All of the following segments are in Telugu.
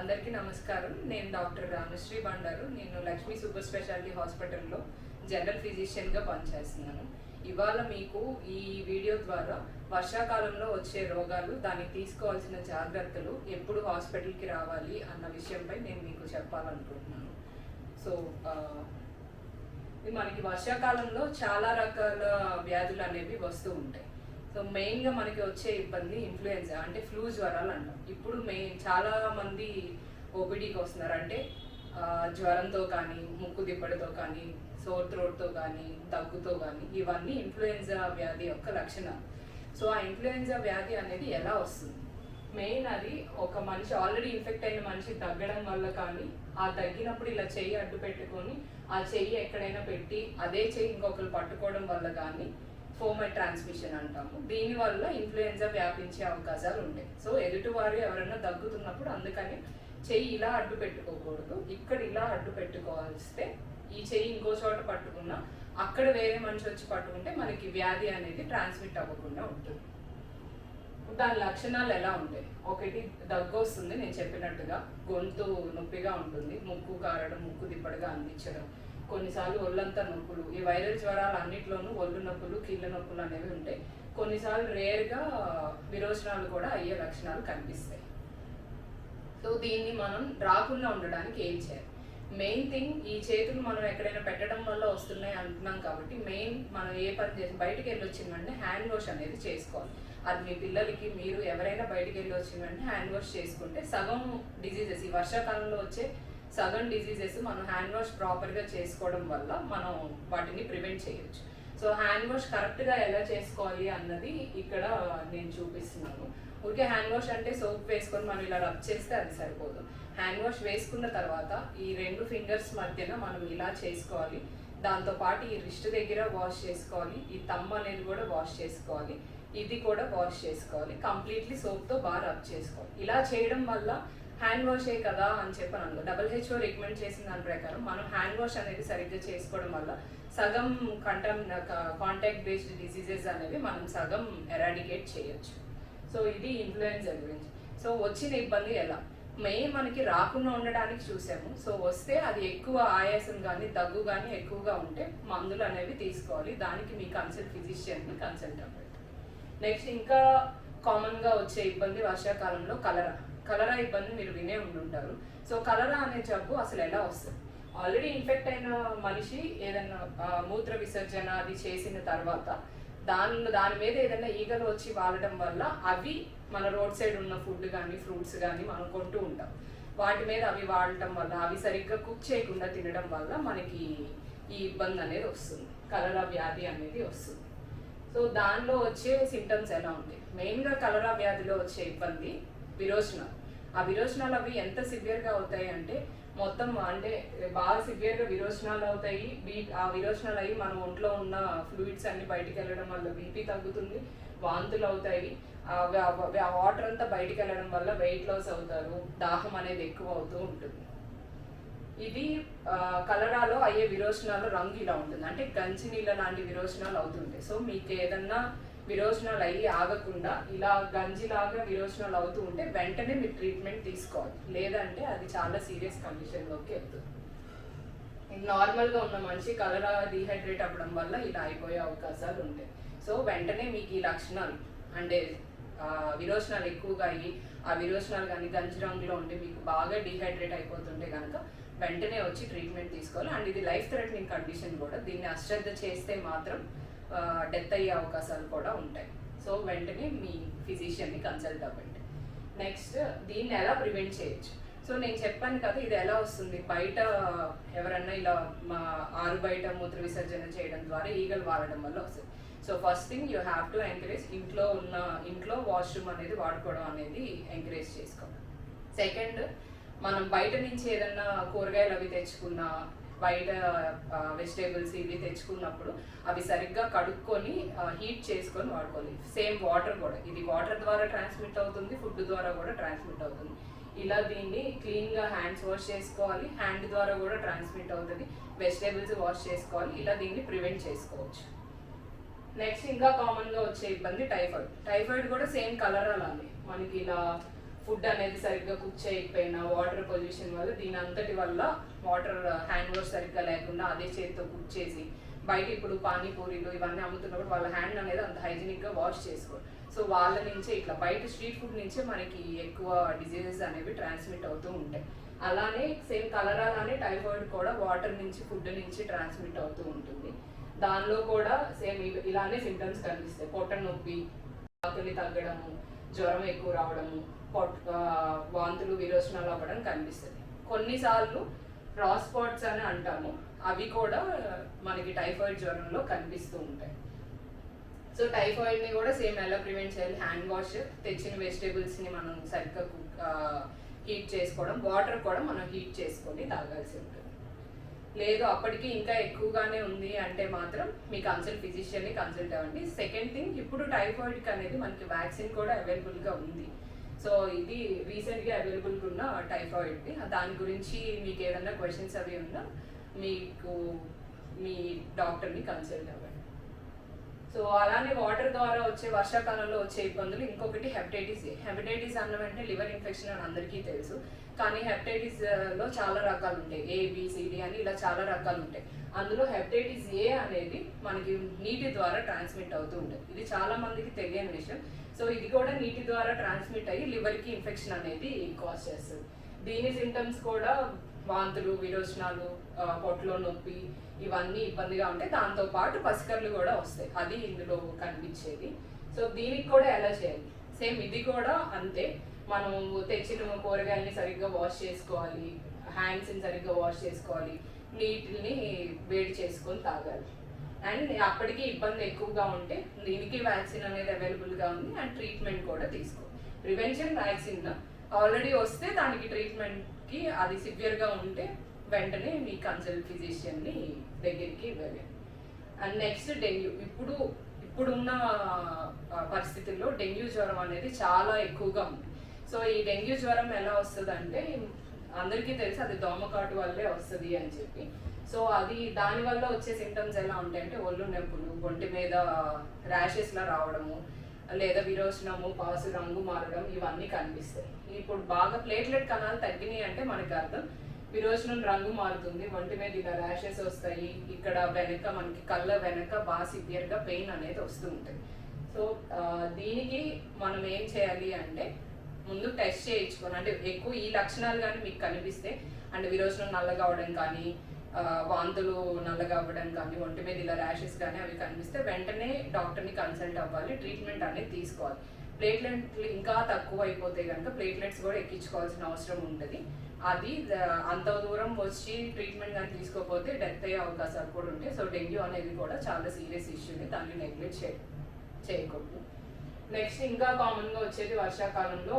అందరికీ నమస్కారం. నేను డాక్టర్ రామశ్రీ బండారు. నేను లక్ష్మీ సూపర్ స్పెషాలిటీ హాస్పిటల్లో జనరల్ ఫిజిషియన్గా పనిచేస్తున్నాను. ఇవాళ మీకు ఈ వీడియో ద్వారా వర్షాకాలంలో వచ్చే రోగాలు దానికి తీసుకోవాల్సిన జాగ్రత్తలు ఎప్పుడు హాస్పిటల్కి రావాలి అన్న విషయంపై నేను మీకు చెప్పాలనుకుంటున్నాను. సో మనకి వర్షాకాలంలో చాలా రకాల వ్యాధులు అనేవి వస్తూ ఉంటాయి. సో మెయిన్గా మనకి వచ్చే ఇబ్బంది ఇన్ఫ్లుయెన్జా అంటే ఫ్లూ జ్వరాలు అంటాం. ఇప్పుడు మెయిన్ చాలా మంది ఓపీడీకి వస్తున్నారు. అంటే జ్వరంతో కానీ ముక్కు దిబ్బడితో కానీ సోర్ త్రోట్తో కానీ దగ్గుతో కానీ ఇవన్నీ ఇన్ఫ్లుయెన్జా వ్యాధి యొక్క లక్షణాలు. సో ఆ ఇన్ఫ్లుయెన్జా వ్యాధి అనేది ఎలా వస్తుంది? మెయిన్ అది ఒక మనిషి ఆల్రెడీ ఇన్ఫెక్ట్ అయిన మనిషి తగ్గడం వల్ల కానీ ఆ తగ్గినప్పుడు ఇలా చెయ్యి అడ్డు పెట్టుకొని ఆ చెయ్యి ఎక్కడైనా పెట్టి అదే చెయ్యి ఇంకొకరు పట్టుకోవడం వల్ల కానీ ఫోమై ట్రాన్స్మిషన్ అంటాము. దీనివల్ల ఇన్ఫ్లుయెన్జా వ్యాపించే అవకాశాలు ఉంటాయి. సో ఎదుటివారు ఎవరైనా దగ్గుతున్నప్పుడు అందుకని చెయ్యి ఇలా అడ్డు పెట్టుకోకూడదు. ఇక్కడ ఇలా అడ్డు పెట్టుకోవాల్స్తే ఈ చెయ్యి ఇంకో చోట పట్టుకున్నా అక్కడ వేరే మనిషి వచ్చి పట్టుకుంటే మనకి వ్యాధి అనేది ట్రాన్స్మిట్ అవ్వకుండా ఉంటుంది. దాని లక్షణాలు ఎలా ఉంటాయి? ఒకటి దగ్గు వస్తుంది. నేను చెప్పినట్టుగా గొంతు నొప్పిగా ఉంటుంది. ముక్కు కారడం ముక్కు దిప్పడగా అందించడం. కొన్నిసార్లు ఒళ్ళంతా నొప్పులు. ఈ వైరల్ జ్వరాలు అన్నిట్లోనూ ఒళ్ళు నొప్పులు కీళ్ళ నొప్పులు అనేవి ఉంటాయి. కొన్నిసార్లు రేర్గా విరోచనాలు కూడా అయ్యే లక్షణాలు కనిపిస్తాయి. సో దీన్ని మనం రాకుండా ఉండడానికి ఏం చేయాలి? మెయిన్ థింగ్ ఈ చేతులు మనం ఎక్కడైనా పెట్టడం వల్ల వస్తున్నాయి అంటున్నాం కాబట్టి మెయిన్ మనం ఏ పని చేసి బయటికి వెళ్ళి వచ్చిందంటే హ్యాండ్ వాష్ అనేది చేసుకోవాలి. అది మీ పిల్లలకి మీరు ఎవరైనా బయటికి వెళ్ళి వచ్చిందంటే హ్యాండ్ వాష్ చేసుకుంటే సగం డిజీజెస్ ఈ వర్షాకాలంలో వచ్చే సదర్న్ డిజీజెస్ మనం హ్యాండ్ వాష్ ప్రాపర్గా చేసుకోవడం వల్ల మనం వాటిని ప్రివెంట్ చేయొచ్చు. సో హ్యాండ్ వాష్ కరెక్ట్గా ఎలా చేసుకోవాలి అన్నది ఇక్కడ నేను చూపిస్తున్నాను. ఊరికే హ్యాండ్ వాష్ అంటే సోప్ వేసుకొని మనం ఇలా రబ్ చేస్తే అది సరిపోదు. హ్యాండ్ వాష్ వేసుకున్న తర్వాత ఈ రెండు ఫింగర్స్ మధ్యన మనం ఇలా చేసుకోవాలి. దాంతో పాటు ఈ రిస్ట్ దగ్గర వాష్ చేసుకోవాలి. ఈ తమ్ అనేది కూడా వాష్ చేసుకోవాలి. ఇది కూడా వాష్ చేసుకోవాలి. కంప్లీట్లీ సోప్తో బాగా రబ్ చేసుకోవాలి. ఇలా చేయడం వల్ల హ్యాండ్ వాషే కదా అని చెప్పాను డబల్ హెచ్ఓ రికమెండ్ చేసిన దాని ప్రకారం మనం హ్యాండ్ వాష్ అనేది సరిగ్గా చేసుకోవడం వల్ల సగం కంటమ్ కాంటాక్ట్ బేస్డ్ డిసీజెస్ అనేవి మనం సగం ఎరాడికేట్ చేయొచ్చు. సో ఇది ఇన్ఫ్లుయెన్జా గురించి. సో వచ్చిన ఇబ్బంది ఎలా? మే మనకి రాకుండా ఉండడానికి చూసాము. సో వస్తే అది ఎక్కువ ఆయాసం కానీ దగ్గు కానీ ఎక్కువగా ఉంటే మందులు అనేవి తీసుకోవాలి. దానికి మీ కన్సల్ట్ ఫిజిషియన్ని కన్సల్ట్ అవ్వండి. నెక్స్ట్ ఇంకా కామన్గా వచ్చే ఇబ్బంది వర్షాకాలంలో కలరా? కలరా ఇబ్బంది మీరు వినే ఉండుంటారు. సో కలరా అనే జబ్బు అసలు ఎలా వస్తుంది? ఆల్రెడీ ఇన్ఫెక్ట్ అయిన మనిషి ఏదైనా మూత్ర విసర్జన అది చేసిన తర్వాత దాని దాని మీద ఏదైనా ఈగలు వచ్చి వాడటం వల్ల అవి మన రోడ్ సైడ్ ఉన్న ఫుడ్ కానీ ఫ్రూట్స్ కానీ మనం కొంటూ ఉంటాం. వాటి మీద అవి వాడటం వల్ల అవి సరిగ్గా కుక్ చేయకుండా తినడం వల్ల మనకి ఈ ఇబ్బంది అనేది వస్తుంది. కలరా వ్యాధి అనేది వస్తుంది. సో దానిలో వచ్చే సిమ్టమ్స్ ఎలా ఉంటాయి? మెయిన్గా కలరా వ్యాధిలో వచ్చే ఇబ్బంది విరోచనాలు ఆ విరోచనాలు అవి ఎంత సివియర్గా అవుతాయి అంటే మొత్తం అంటే బాగా సివియర్గా విరోచనాలు అవుతాయి. బీ ఆ విరోచనాలు అయ్యి మన ఒంట్లో ఉన్న ఫ్లూయిడ్స్ అన్ని బయటికి వెళ్ళడం వల్ల బీపీ తగ్గుతుంది వాంతులు అవుతాయి. ఆ వాటర్ అంతా బయటికి వెళ్ళడం వల్ల వెయిట్ లాస్ అవుతారు దాహం అనేది ఎక్కువ అవుతూ ఉంటుంది. ఇది కలరాలో అయ్యే విరోచనాలు రంగు ఇలా ఉంటుంది. అంటే గంచి నీళ్ళ లాంటి విరోచనాలు అవుతుంటాయి. సో మీకు ఏదన్నా విరోచనాలు అయ్యి ఆగకుండా ఇలా గంజిలాగా విరోచనాలు అవుతూ ఉంటే వెంటనే మీరు ట్రీట్మెంట్ తీసుకోవాలి. లేదంటే అది చాలా సీరియస్ కండిషన్లోకి వెళ్తుంది. నార్మల్గా ఉన్న మనిషి కలరా డీహైడ్రేట్ అవ్వడం వల్ల ఇలా అయిపోయే అవకాశాలు ఉంటాయి. సో వెంటనే మీకు ఈ లక్షణాలు అంటే విరోచనాలు ఎక్కువగా అయ్యి ఆ విరోచనాలు కానీ గంజి రంగులో ఉండి మీకు బాగా డీహైడ్రేట్ అయిపోతుంటే కనుక వెంటనే వచ్చి ట్రీట్మెంట్ తీసుకోవాలి. అండ్ ఇది లైఫ్ థ్రెటనింగ్ కండిషన్ కూడా. దీన్ని అశ్రద్ధ చేస్తే మాత్రం డెత్ అయ్యే అవకాశాలు కూడా ఉంటాయి. సో వెంటనే మీ ఫిజిషియన్ని కన్సల్ట్ అవ్వండి. నెక్స్ట్ దీన్ని ఎలా ప్రివెంట్ చేయొచ్చు? సో నేను చెప్పాను కదా ఇది ఎలా వస్తుంది? బయట ఎవరన్నా ఇలా మా ఆరు బయట మూత్ర విసర్జన చేయడం ద్వారా ఈగలు వాడడం వల్ల వస్తుంది. So first thing you have to encourage ఇంట్లో ఉన్న ఇంట్లో వాష్రూమ్ అనేది వాడుకోవడం అనేది ఎంకరేజ్ చేసుకోవాలి. సెకండ్ మనం బయట నుంచి ఏదన్నా కూరగాయలు అవి తెచ్చుకున్నా బయట వెజిటేబుల్స్ ఇవి తెచ్చుకున్నప్పుడు అవి సరిగ్గా కడుక్కొని హీట్ చేసుకొని వాడుకోవాలి. సేమ్ వాటర్ కూడా. ఇది వాటర్ ద్వారా ట్రాన్స్మిట్ అవుతుంది ఫుడ్ ద్వారా కూడా ట్రాన్స్మిట్ అవుతుంది. ఇలా దీన్ని క్లీన్గా హ్యాండ్స్ వాష్ చేసుకోవాలి హ్యాండ్ ద్వారా కూడా ట్రాన్స్మిట్ అవుతుంది. వెజిటేబుల్స్ వాష్ చేసుకోవాలి ఇలా దీన్ని ప్రివెంట్ చేసుకోవచ్చు. నెక్స్ట్ ఇంకా కామన్గా వచ్చే ఇబ్బంది టైఫాయిడ్ టైఫాయిడ్ కూడా సేమ్ కలర్ అలానే. మనకి ఇలా ఫుడ్ అనేది సరిగ్గా కుక్ చేయకపోయినా వాటర్ పొల్యూషన్ వల్ల దీని అంతటి వల్ల వాటర్ హ్యాండ్ వాష్ సరిగ్గా లేకుండా అదే చేతితో కుక్ చేసి బయట ఇప్పుడు పానీపూరీలు ఇవన్నీ అమ్ముతున్నప్పుడు వాళ్ళ హ్యాండ్ అనేది అంత హైజీనిక్గా వాష్ చేసుకోరు. సో వాళ్ళ నుంచే ఇట్లా బయట స్ట్రీట్ ఫుడ్ నుంచే మనకి ఎక్కువ డిజీజెస్ అనేవి ట్రాన్స్మిట్ అవుతూ ఉంటాయి. అలానే సేమ్ కలర్ టైఫాయిడ్ కూడా వాటర్ నుంచి ఫుడ్ నుంచి ట్రాన్స్మిట్ అవుతూ ఉంటుంది. దానిలో కూడా సేమ్ ఇలానే సింటమ్స్ కనిపిస్తాయి. పొట్ట నొప్పి ఆకలి తగ్గడము జ్వరం ఎక్కువ రావడము పొట్ వాంతులు విరోచనాలు అవ్వడం కనిపిస్తుంది. కొన్నిసార్లు రాస్ స్పాట్స్ అని అంటాము అవి కూడా మనకి టైఫాయిడ్ జ్వరంలో కనిపిస్తూ ఉంటాయి. సో టైఫాయిడ్ని కూడా సేమ్ ఎలా ప్రివెంట్ చేయాలి? హ్యాండ్ వాష్ తెచ్చిన వెజిటేబుల్స్ని మనం సరిగ్గా హీట్ చేసుకోవడం వాటర్ కూడా మనం హీట్ చేసుకొని తాగాల్సి ఉంటుంది. లేదు అప్పటికి ఇంకా ఎక్కువగానే ఉంది అంటే మాత్రం మీ కన్సల్ట్ ఫిజిషియన్ని కన్సల్ట్ అవ్వండి. సెకండ్ థింగ్ ఇప్పుడు టైఫాయిడ్ అనేది మనకి వ్యాక్సిన్ కూడా అవైలబుల్గా ఉంది. సో ఇది రీసెంట్గా అవైలబుల్గా ఉన్న టైఫాయిడ్ దాని గురించి మీకు ఏదైనా క్వశ్చన్స్ అవి ఉన్నా మీకు మీ డాక్టర్ని కన్సల్ట్ అవ్వండి. సో అలానే వాటర్ ద్వారా వచ్చే వర్షాకాలంలో వచ్చే ఇబ్బందులు. ఇంకొకటి హెపటైటిస్. ఏ హెపటైటిస్ అన్న వెంటనే లివర్ ఇన్ఫెక్షన్ అని అందరికీ తెలుసు. కానీ హెపటైటిస్లో చాలా రకాలు ఉంటాయి. ఏ బిసిడి అని ఇలా చాలా రకాలు ఉంటాయి. అందులో హెపటైటిస్ ఏ అనేది మనకి నీటి ద్వారా ట్రాన్స్మిట్ అవుతూ ఉంటుంది. ఇది చాలా మందికి తెలియని విషయం. సో ఇది కూడా నీటి ద్వారా ట్రాన్స్మిట్ అయ్యి లివర్కి ఇన్ఫెక్షన్ అనేది కాజ్ చేస్తుంది. దీని సిమ్టమ్స్ కూడా వాంతులు విరోచనాలు పొట్టలో నొప్పి ఇవన్నీ ఇబ్బందిగా ఉంటాయి. దాంతో పాటు పసికర్లు కూడా వస్తాయి. అది ఇందులో కనిపించేది. సో దీనికి కూడా ఎలా చేయాలి? సేమ్ ఇది కూడా అంతే. మనం తెచ్చిన కూరగాయలని సరిగ్గా వాష్ చేసుకోవాలి. హ్యాండ్స్ని సరిగ్గా వాష్ చేసుకోవాలి. నీటిని వేడి చేసుకొని తాగాలి. అండ్ అప్పటికి ఇబ్బంది ఎక్కువగా ఉంటే దీనికి వ్యాక్సిన్ అనేది అవైలబుల్గా ఉంది అండ్ ట్రీట్మెంట్ కూడా తీసుకో. ప్రివెన్షన్ వ్యాక్సిన్ ఆల్రెడీ వస్తే దానికి ట్రీట్మెంట్కి అది సివియర్గా ఉంటే వెంటనే మీ కన్సల్ట్ ఫిజిషియన్ని దగ్గరికి వెళ్ళండి అండ్ నెక్స్ట్ డెంగ్యూ ఇప్పుడు ఇప్పుడున్న పరిస్థితుల్లో డెంగ్యూ జ్వరం అనేది చాలా ఎక్కువగా ఉంది. సో ఈ డెంగ్యూ జ్వరం ఎలా వస్తుంది అంటే అందరికీ తెలుసు అది దోమకాటు వల్లే వస్తుంది అని చెప్పి. సో అది దానివల్ల వచ్చే సిమ్టమ్స్ ఎలా ఉంటాయంటే ఒళ్ళు నొప్పులు ఒంటి మీద ర్యాషెస్లా రావడము లేదా విరోచనము పాసు రంగు మారడం ఇవన్నీ కనిపిస్తాయి. ఇప్పుడు బాగా ప్లేట్లెట్ కణాలు తగ్గినాయి అంటే మనకి అర్థం విరోచనం రంగు మారుతుంది. ఒంటి మీద ఇలా ర్యాషెస్ వస్తాయి. ఇక్కడ వెనక మనకి కళ్ళ వెనక బాగా సివియర్గా పెయిన్ అనేది వస్తూ ఉంటుంది. సో దీనికి మనం ఏం చేయాలి అంటే ముందు టెస్ట్ చేయించుకొని అంటే ఎక్కువ ఈ లక్షణాలు కానీ మీకు కనిపిస్తే అంటే విరోచనం నల్లగా అవడం కానీ వాంతులు నల్లగా అవ్వడం కానీ ఒంటి మీద ఇలా ర్యాషెస్ కానీ అవి కనిపిస్తే వెంటనే డాక్టర్ని కన్సల్ట్ అవ్వాలి. ట్రీట్మెంట్ అనేది తీసుకోవాలి. ప్లేట్లెట్లు ఇంకా తక్కువ అయిపోతే కనుక ప్లేట్లెట్స్ కూడా ఎక్కించుకోవాల్సిన అవసరం ఉంటుంది. అది అంత దూరం వచ్చి ట్రీట్మెంట్ కానీ తీసుకోకపోతే డెత్ అయ్యే అవకాశాలు కూడా ఉంటాయి. సో డెంగ్యూ అనేది కూడా చాలా సీరియస్ ఇష్యూని దాన్ని నెగ్లెక్ట్ చే చేయకూడదు. నెక్స్ట్ ఇంకా కామన్గా వచ్చేది వర్షాకాలంలో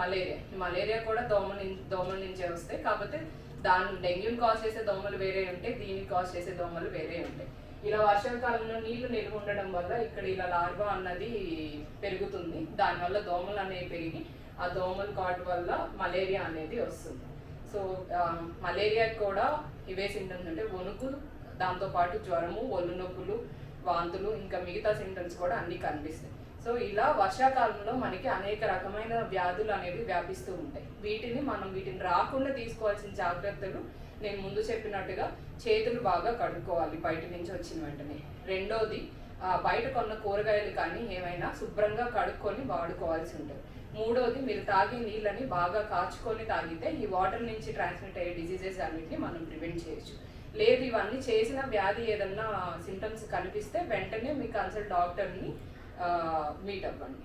మలేరియా మలేరియా కూడా దోమ నుంచి దోమల నుంచే వస్తాయి. కాకపోతే దాని డెంగ్యూని కాజ్ చేసే దోమలు వేరే ఉంటాయి. దీనికి కాజ్ చేసే దోమలు వేరే ఉంటాయి. ఇలా వర్షాకాలంలో నీళ్ళు నిల్వ ఉండడం వల్ల ఇక్కడ ఇలా లార్వా అన్నది పెరుగుతుంది. దానివల్ల దోమలు అనేవి పెరిగి ఆ దోమల కాటు వల్ల మలేరియా అనేది వస్తుంది. సో మలేరియా కూడా ఇవే సింటమ్స్ అంటే వణుకు దాంతోపాటు జ్వరము ఒళ్ళు నొప్పులు వాంతులు ఇంకా మిగతా సింటమ్స్ కూడా అన్నీ కనిపిస్తాయి. సో ఇలా వర్షాకాలంలో మనకి అనేక రకమైన వ్యాధులు అనేవి వ్యాపిస్తూ ఉంటాయి. వీటిని మనం వీటిని రాకుండా తీసుకోవాల్సిన జాగ్రత్తలు నేను ముందు చెప్పినట్టుగా చేతులు బాగా కడుక్కోవాలి బయట నుంచి వచ్చిన వెంటనే. రెండోది బయట కొన్న కూరగాయలు కానీ ఏమైనా శుభ్రంగా కడుక్కొని వాడుకోవాల్సి ఉంటుంది. మూడోది మీరు తాగే నీళ్ళని బాగా కాచుకొని తాగితే ఈ వాటర్ నుంచి ట్రాన్స్మిట్ అయ్యే డిసీజెస్ అన్నిటిని మనం ప్రివెంట్ చేయొచ్చు. లేదు ఇవన్నీ చేసిన వ్యాధి ఏదన్నా సిమ్టమ్స్ కనిపిస్తే వెంటనే మీ కన్సల్ట్ డాక్టర్ని మీట్ అవ్వండి.